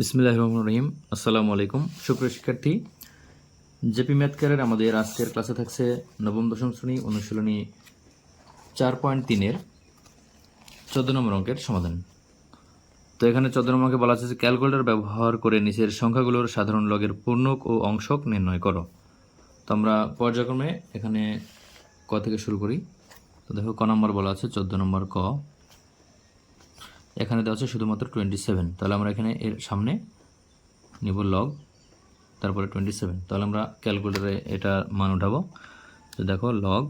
বিসমিল্লাহ রহমান রহিম। আসসালামু আলাইকুম সুপ্রিয় শিক্ষার্থী, জেপি ম্যাথ ক্যারের আমাদের আজকের ক্লাসে থাকছে নবম, দশম শ্রেণি অনুশীলনী চার পয়েন্ট তিনের চোদ্দ নম্বর অঙ্কের সমাধান। তো এখানে চোদ্দ নম্বর অঙ্কে বলা আছে যে, ক্যালকুলেটর ব্যবহার করে নিচের সংখ্যাগুলোর সাধারণ লগের পূর্ণক ও অংশক নির্ণয় করো। তো আমরা পর্যায়ক্রমে এখানে ক থেকে শুরু করি। তো দেখো, ক নম্বর বলা আছে চোদ্দ নম্বর ক। এখানে দেওয়া আছে শুধুমাত্র টোয়েন্টি সেভেন তাহলে আমরা এখানে এর সামনে নিব লগ তারপরে টোয়েন্টি সেভেন তাহলে আমরা ক্যালকুলেটারে এটা মান উঠাবো। তো দেখো লগ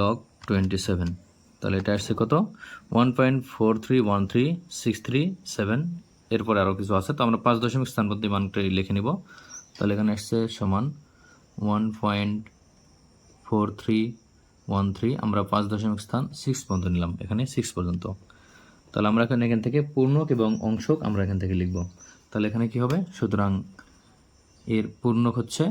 লগ টোয়েন্টি সেভেন তাহলে এটা আসছে কত? One point four three one three six three seven এরপরে আরও কিছু আছে। তো আমরা পাঁচ দশমিক স্থানপতি মানটা লিখে নিব। তাহলে এখানে আসছে সমান one point four three one three আমরা পাঁচ দশমিক স্থান সিক্স পর্যন্ত নিলাম, এখানে সিক্স পর্যন্ত। তাহলে আমরা এখানে এখান থেকে পূর্ণক এবং অংশক আমরা এখান থেকে লিখব। তাহলে এখানে কি হবে? সুতরাং এর পূর্ণক হচ্ছে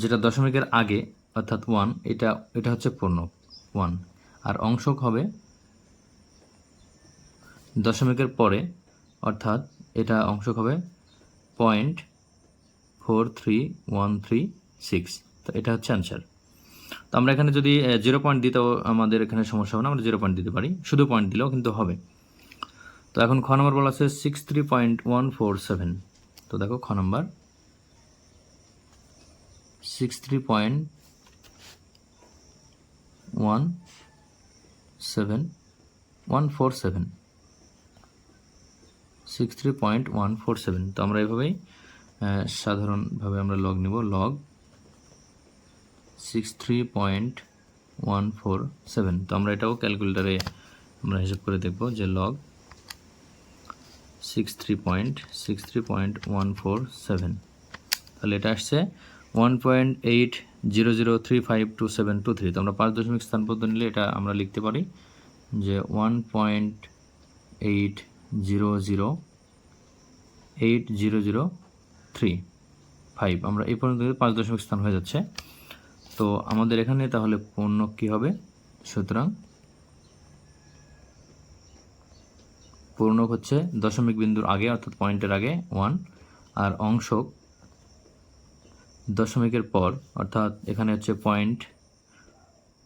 যেটা দশমিকের আগে, অর্থাৎ ওয়ান এটা এটা হচ্ছে পূর্ণক ওয়ান আর অংশক হবে দশমিকের পরে, অর্থাৎ এটা অংশক হবে point four three one three six তো এটা হচ্ছে অ্যান্সার তো আমরা এখানে যদি জিরো পয়েন্ট দিতেও আমাদের এখানে সমস্যা হবে না, আমরা জিরো পয়েন্ট দিতে পারি। শুধু পয়েন্ট দিলেও কিন্তু হবে। তো এখন খ নম্বর বলা আছে six three point one four seven তো দেখো খ নম্বর। Six three point one seven one four seven six three point one four seven তো আমরা এভাবেই সাধারণভাবে আমরা লগ নিব। Log six three point one four seven তো আমরা এটাও ক্যালকুলেটারে আমরা হিসাব করে দেখব যে log six three point six three point one four seven তাহলে এটা আসছে one point eight zero zero three five two seven two three তো আমরা পাঁচ দশমিক স্থান পর্যন্ত নিলে এটা আমরা লিখতে পারি যে one point eight zero zero eight zero zero three five আমরা এই পর্যন্ত পাঁচ দশমিক স্থান হয়ে যাচ্ছে। তো আমাদের এখানে তাহলে পণ্য কি হবে? সুতরাং পূর্ণক হচ্ছে দশমিক বিন্দুর আগে, অর্থাৎ পয়েন্টের আগে ওয়ান আর অংশক দশমিকের পর, অর্থাৎ এখানে হচ্ছে point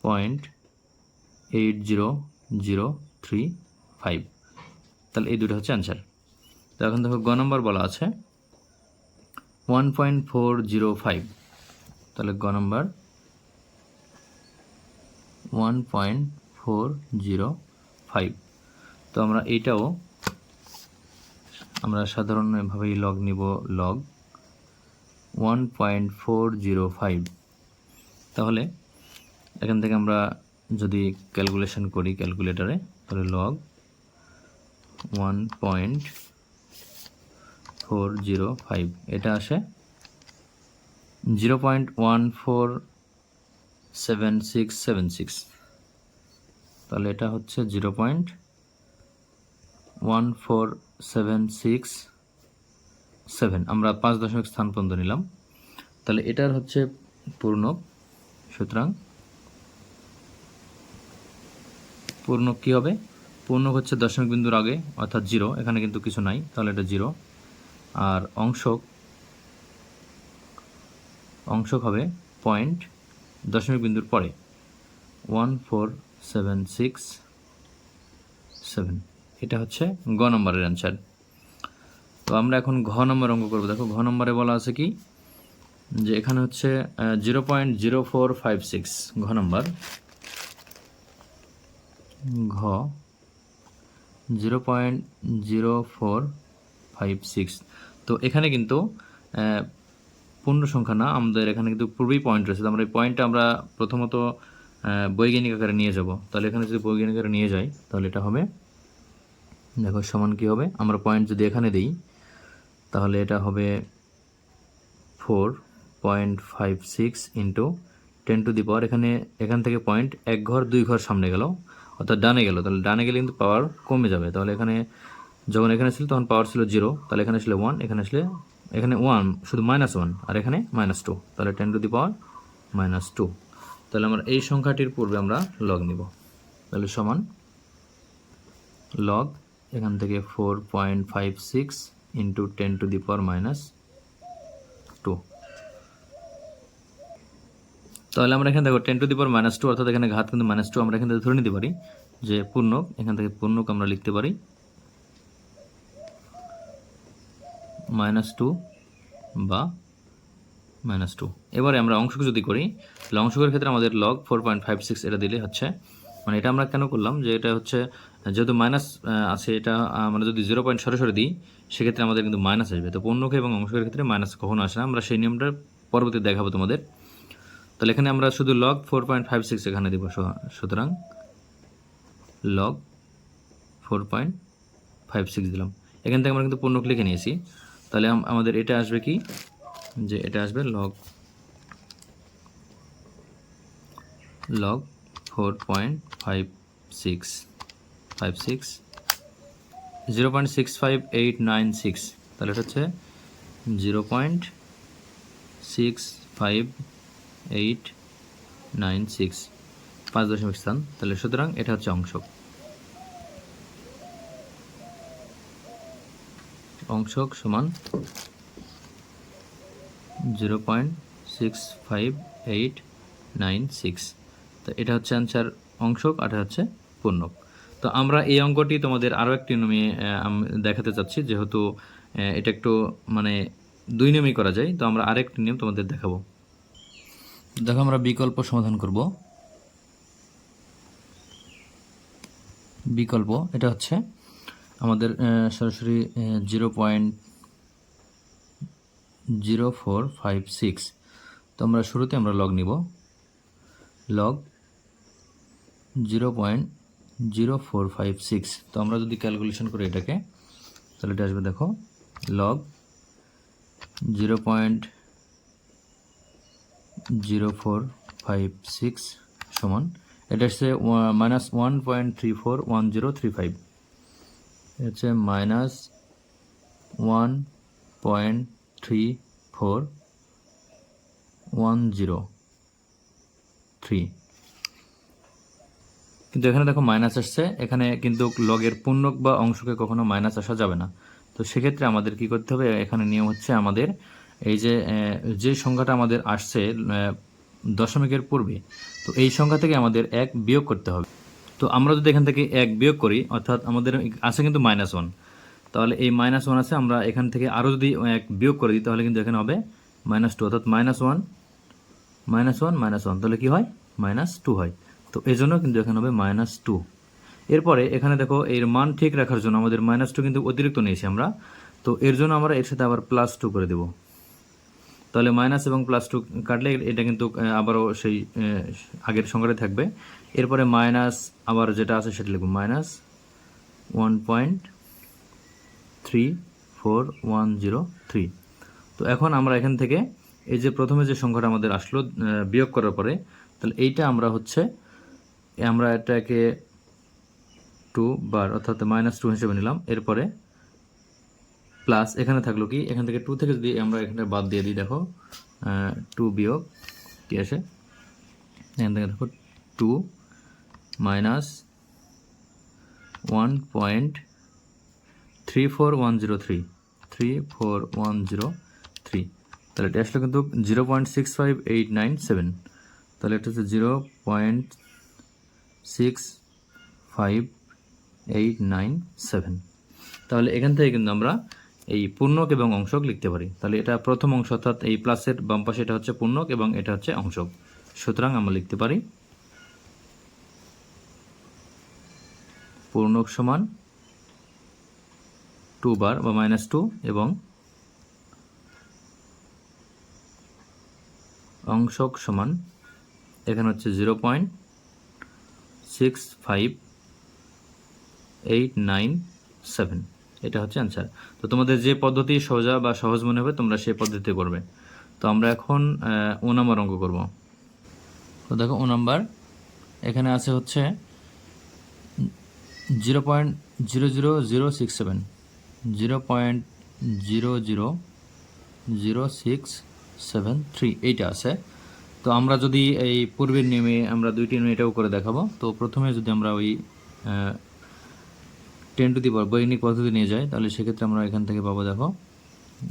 point eight zero zero three five তাহলে এই দুটো হচ্ছে অ্যান্সার তো এখন দেখো, গ নম্বর বলা আছে one point four zero five তাহলে গ নম্বর one point four zero five তো আমরা এটাও আমরা সাধারণভাবেই লগ নিব log one point four zero five তাহলে এখান থেকে আমরা যদি ক্যালকুলেশন করি ক্যালকুলেটারে তাহলে log one point four zero five এটা আসে zero point one four seven six seven six তাহলে এটা হচ্ছে zero point one four seven six seven আমরা পাঁচ দশমিক স্থান পর্যন্ত নিলাম। তাহলে এটার হচ্ছে পূর্ণ। সুতরাং পূর্ণ কি হবে? পূর্ণ হচ্ছে দশমিক বিন্দুর আগে, অর্থাৎ জিরো এখানে কিন্তু কিছু নাই, তাহলে এটা জিরো আর অংশক অংশক হবে পয়েন্ট দশমিক বিন্দুর পরে। One, four, seven, six, seven. এটা হচ্ছে গ নম্বরের অ্যান্সার তো আমরা এখন ঘ নম্বর অঙ্ক করব। দেখো, ঘ নম্বরে বলা আছে কি? যে এখানে হচ্ছে zero point zero four five six, ঘ নম্বর। ঘ, zero point zero four five six. তো এখানে কিন্তু পূর্ণ সংখ্যা না, আমাদের এখানে কিন্তু পূর্বেই পয়েন্ট রয়েছে। আমরা এই পয়েন্টটা আমরা প্রথমত বৈজ্ঞানিক আকারে নিয়ে যাব। তাহলে এখানে যদি বৈজ্ঞানিক আকারে নিয়ে যাই, তাহলে এটা হবে, দেখো সমান কি হবে? আমরা পয়েন্ট যদি এখানে দিই, তাহলে এটা হবে four point five six into ten to the power এখানে, এখান থেকে পয়েন্ট এক ঘর, দুই ঘর সামনে গেল, অর্থাৎ ডানে গেল। তাহলে ডানে গেলে কিন্তু পাওয়ার কমে যাবে। তাহলে এখানে, যখন এখানে ছিল, তখন পাওয়ার ছিল জিরো তাহলে এখানে ছিল ওয়ান এখানে আসলে এখানে ওয়ান শুধু মাইনাস ওয়ান আর এখানে মাইনাস টু তাহলে ten to the power minus two তাহলে আমরা এই সংখ্যাটির পূর্বে আমরা লগ নিব। তাহলে সমান লগ এখান থেকে four point five six into ten to the power minus two তাহলে আমরা এখানে দেখো ten to the power minus two অর্থাৎ এখানে ঘাত কিন্তু মাইনাস টু আমরা এখান থেকে ধরে নিতে পারি। যে পূর্ণক, এখান থেকে পূর্ণক আমরা লিখতে পারি। মাইনাস টু বা মাইনাস টু এবারে আমরা অংশক যদি করি তাহলে অংশকের ক্ষেত্রে আমাদের log four point five six এটা দিলে হচ্ছে মানে এটা আমরা কেন করলাম যে এটা হচ্ছে যেহেতু মাইনাস আছে এটা আহ, মানে যদি জিরো পয়েন্ট সরাসরি দিই সেক্ষেত্রে আমাদের কিন্তু মাইনাস আসবে। তো পূর্ণকে এবং অংশকের ক্ষেত্রে মাইনাস কখনো আসে না। আমরা সেই নিয়মটা পরবর্তী দেখাবো তোমাদের। তাহলে এখানে আমরা শুধু log four point five six এখানে দিব সুতরাং log four point five six দিলাম। এখান থেকে আমরা কিন্তু পূর্ণক লিখে নিয়েছি। তাহলে আম- আমাদের এটা আসবে কি? যে এটা আসবে log log four point five six five six zero point six five eight nine six তাহলে এটা হচ্ছে zero point six five eight nine six পাঁচ দশমিক স্থান। তাহলে সুতরাং এটা হচ্ছে অংশক অংশক সমান zero point six five eight nine six. তো এটা হচ্ছে আনসার অংশক আর হচ্ছে পূর্ণক। তো আমরা এই অঙ্কটি তোমাদের আরও একটি আম- দেখাতে চাচ্ছি, যেহেতু এটা একটু মানে দুই নিয়মেই করা যায়, তো আমরা আরেকটি নিয়ম তোমাদের দেখাবো। দেখো আমরা বিকল্প সমাধান করব। বিকল্প, এটা হচ্ছে আমাদের সরাসরি zero point zero four five six তো আমরা শুরুতে আমরা লগ নিব। Log zero point zero four five six তো আমরা যদি ক্যালকুলেশন করি এটাকে, তাহলে এটা আসবে দেখো log zero point zero four five six সমান। এটা হচ্ছে minus one point three four one zero three five হচ্ছে minus one point three four one zero three কিন্তু এখানে দেখো মাইনাস আসছে, এখানে কিন্তু লগের পূর্ণক বা অংশকে কখনো মাইনাস আসা যাবে না। তো সেক্ষেত্রে আমাদের কি করতে হবে? এখানে নিয়ম হচ্ছে আমাদের এই যে যে সংখ্যাটা আমাদের আসছে দশমিকের পূর্বে, তো এই সংখ্যা থেকে আমাদের এক বিয়োগ করতে হবে। তো আমরা যদি এখান থেকে এক বিয়োগ করি, অর্থাৎ আমাদের আছে কিন্তু মাইনাস ওয়ান তাহলে এই মাইনাস ওয়ান আছে, আমরা এখান থেকে আরও যদি এক বিয়োগ করে দিই, তাহলে কিন্তু এখানে হবে মাইনাস টু অর্থাৎ minus one minus one minus one তাহলে কী হয়? মাইনাস টু হয়। তো এই জন্য কিন্তু এখানে হবে মাইনাস টু এরপরে এখানে দেখো, এর মান ঠিক রাখার জন্য আমাদের মাইনাস টু কিন্তু অতিরিক্ত নিয়েছি আমরা, তো এর জন্য আমরা এর সাথে আবার প্লাস টু করে দেব। তাহলে মাইনাস এবং প্লাস টু কাটলে এটা কিন্তু আবারও সেই আগের সংখ্যাটা থাকবে। এরপরে মাইনাস আবার যেটা আছে সেটা লিখব। Minus one point three four one zero three তো এখন আমরা এখান থেকে এই যে প্রথমে যে সংখ্যাটা আমাদের আসলো বিয়োগ করার পরে, তাহলে এইটা আমরা হচ্ছে, আমরা এটাকে টু বার অর্থাৎ মাইনাস টু হিসেবে নিলাম। এরপরে প্লাস এখানে থাকল কি? এখান থেকে টু থেকে যদি আমরা এখানে বাদ দিয়ে দিই, দেখো টু বিয়োগ কি আসে? এখান থেকে দেখো two minus one point three four one zero three three four one zero three তাহলে এটা আসলে কিন্তু zero point six five eight nine seven তাহলে এটা হচ্ছে zero point six five eight nine seven তাহলে এখান থেকে কিন্তু আমরা এই পূর্ণক এবং অংশক লিখতে পারি। তাহলে এটা প্রথম অংশ অর্থাৎ এই প্লাসের বাম পাশে এটা হচ্ছে পূর্ণক এবং এটা হচ্ছে অংশক। সুতরাং আমরা লিখতে পারি, পূর্ণক সমান টু বার বা মাইনাস টু এবং অংশক সমান এখানে হচ্ছে zero point six five eight nine seven. এটা হচ্ছে অ্যান্সার তো তোমাদের যে পদ্ধতি সোজা বা সহজ মনে হবে, তোমরা সেই পদ্ধতিতে করবে। তো আমরা এখন ও নম্বর অঙ্ক করব। তো দেখো, ও নাম্বার এখানে আছে হচ্ছে zero point zero zero zero six seven. Zero point zero zero zero six seven three, এইটা আছে। তো আমরা যদি এই পূর্বের নিয়মে আমরা দুইটি নিয়মে এটাও করে দেখাবো। তো প্রথমে যদি আমরা ওই টেন টু দি পাওয়ার বৈজ্ঞানিক পদ্ধতি নিয়ে যায়, তাহলে সেক্ষেত্রে আমরা এখান থেকে পাবো দেখো,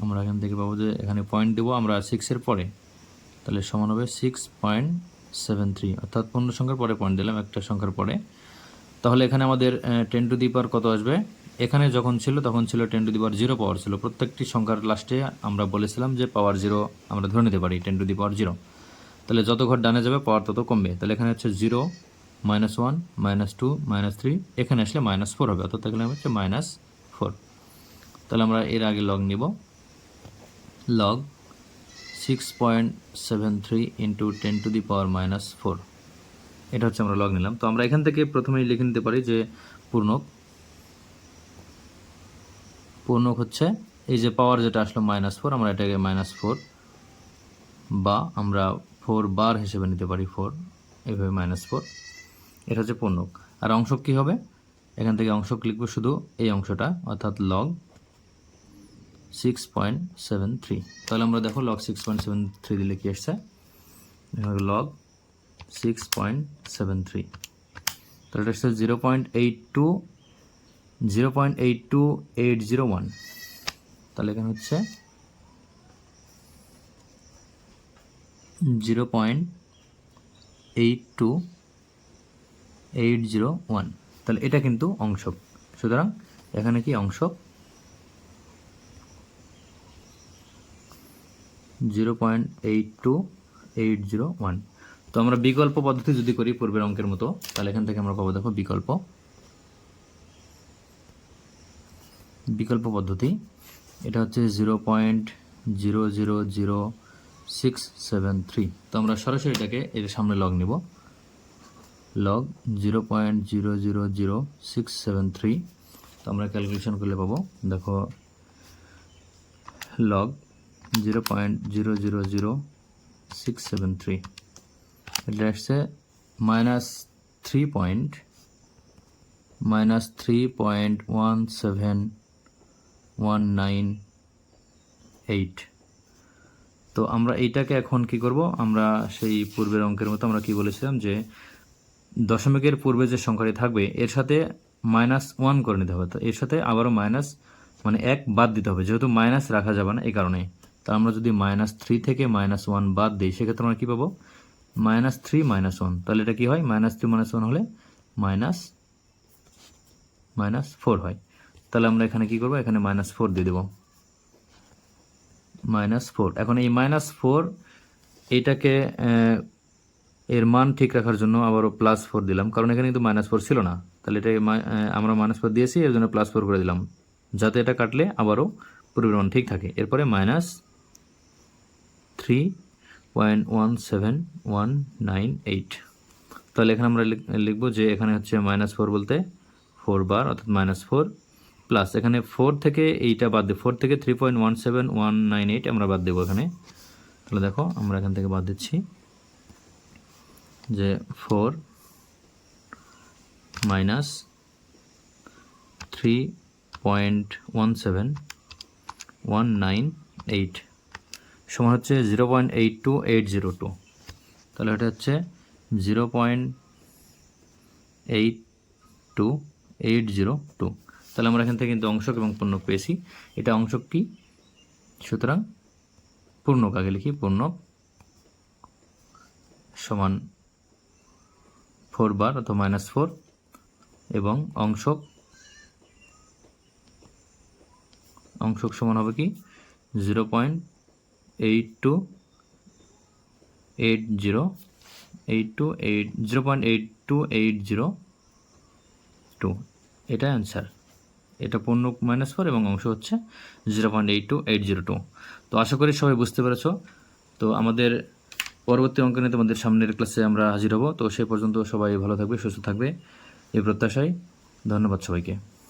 আমরা এখান থেকে পাবো যে এখানে পয়েন্ট দেবো, আমরা সিক্সের পরে, তাহলে সমান হবে সিক্স পয়েন্ট সেভেন থ্রি অর্থাৎ পূর্ণ সংখ্যার পরে পয়েন্ট দিলাম একটা সংখ্যার পরে। তাহলে এখানে আমাদের টেন টু দি পাওয়ার কত আসবে? এখানে যখন ছিল তখন ছিল ten to the power zero power ছিল। প্রত্যেকটি সংখ্যার লাস্টে আমরা বলেছিলাম যে পাওয়ার জিরো আমরা ধরে নিতে পারি ten to the power zero তাহলে যত ঘর ডানে যাবে পাওয়ার তত কমবে। তাহলে এখানে হচ্ছে zero minus one minus two minus three এখানে আসলে মাইনাস ফোর হবে, অর্থাৎ এখানে হচ্ছে মাইনাস ফোর তাহলে আমরা এর আগে লগ নিব। Log six point seven three into ten to the power minus four এটা হচ্ছে আমরা লগ নিলাম। তো আমরা এখান থেকে প্রথমেই লিখে নিতে পারি যে পূর্ণক পূর্ণক হচ্ছে এই যে পাওয়ার যেটা আসলো মাইনাস ফোর আমরা এটাকে মাইনাস ফোর বা আমরা ফোর বার হিসেবে নিতে পারি ফোর এইভাবে মাইনাস ফোর এটা হচ্ছে পূর্ণক। আর অংশক কী হবে? এখান থেকে অংশক লিখব শুধু এই অংশটা, অর্থাৎ log six point seven three তাহলে আমরা দেখো log six point seven three দিলে কি এসছে log six point seven three তাহলে এটা হচ্ছে zero point eight two zero point eight two eight zero one তাহলে এখানে হচ্ছে zero point eight two eight zero one তাহলে এটা কিন্তু অংশক সুতরাং এখানে কি অংশক zero point eight two eight zero one তো আমরা বিকল্প পদ্ধতি যদি করি পূর্বের অঙ্কের মতো, তাহলে এখান থেকে আমরা পাবো দেখো বিকল্প। বিকল্প পদ্ধতি, এটা হচ্ছে zero point zero zero zero six seven three তো আমরা সরাসরি এটাকে এর সামনে লগ নিব। Log zero point zero zero zero six seven three তো আমরা ক্যালকুলেশন করলে পাবো। দেখো log zero point zero zero zero six seven three এটা আসছে minus three point minus three point one seven one nine eight তো আমরা এইটাকে এখন কি করব? আমরা সেই পূর্বের অঙ্কের মতো আমরা কি বলেছিলাম যে দশমিকের পূর্বে যে সংখ্যাটি থাকবে এর সাথে মাইনাস ওয়ান করে নিতে হবে। তো এর সাথে আবারও মাইনাস মানে এক বাদ দিতে হবে। যেহেতু মাইনাস রাখা যাবে না এই কারণে তা আমরা যদি মাইনাস থ্রি থেকে মাইনাস ওয়ান বাদ দিই সেক্ষেত্রে আমরা কী পাবো? মাইনাস থ্রি মাইনাস ওয়ান তাহলে এটা কী হয়? মাইনাস থ্রি মাইনাস ওয়ান হলে মাইনাস মাইনাস ফোর হয়। তাহলে আমরা এখানে কি করব? এখানে মাইনাস ফোর দিয়ে দেবো। মাইনাস ফোর এখন এই মাইনাস ফোর এইটাকে আহ, এর মান ঠিক রাখার জন্য আবারও প্লাস ফোর দিলাম। কারণ এখানে কিন্তু মাইনাস ফোর ছিল না। তাহলে এটা আমরা মাইনাস ফোর দিয়েছি, এর জন্য প্লাস ফোর করে দিলাম। যাতে এটা কাটলে আবারও পূর্বের মান ঠিক থাকে। এরপরে minus three point one seven one nine eight তাহলে এখানে আমরা লিখ- লিখব যে এখানে হচ্ছে মাইনাস ফোর বলতে ফোর বার অর্থাৎ মাইনাস ফোর প্লাস এখানে ফোর থেকে এইটা বাদ দিই ফোর থেকে three point one seven one nine eight আমরা বাদ দেবো এখানে। তাহলে দেখো, আমরা এখান থেকে বাদ দিচ্ছি। যে four minus three point one seven one nine eight সমান হচ্ছে zero point eight two eight zero two. তাহলে এটা হচ্ছে zero point eight two eight zero two. তাহলে আমরা এখান থেকে কিন্তু অংশক এবং পূর্ণক পেয়েছি। এটা অংশক কি? সুতরাং পূর্ণক, আগে লিখি পূর্ণক সমান ফোর বার অথবা মাইনাস ফোর এবং অংশক অংশক সমান হবে কি? Zero point eight two eight zero, eight two eight, zero point eight two eight zero two. এটা অ্যান্সার। এটা পূর্ণ মাইনাস ফোর এবং অংশ হচ্ছে zero point eight two eight zero two. তো আশা করি সবাই বুঝতে পেরেছ। তো আমাদের পরবর্তী অঙ্ক নিয়ে তোমাদের সামনের ক্লাসে আমরা হাজির হব। তো সে পর্যন্ত সবাই ভালো থাকবে, সুস্থ থাকবে। এই প্রত্যাশায় ধন্যবাদ সবাইকে।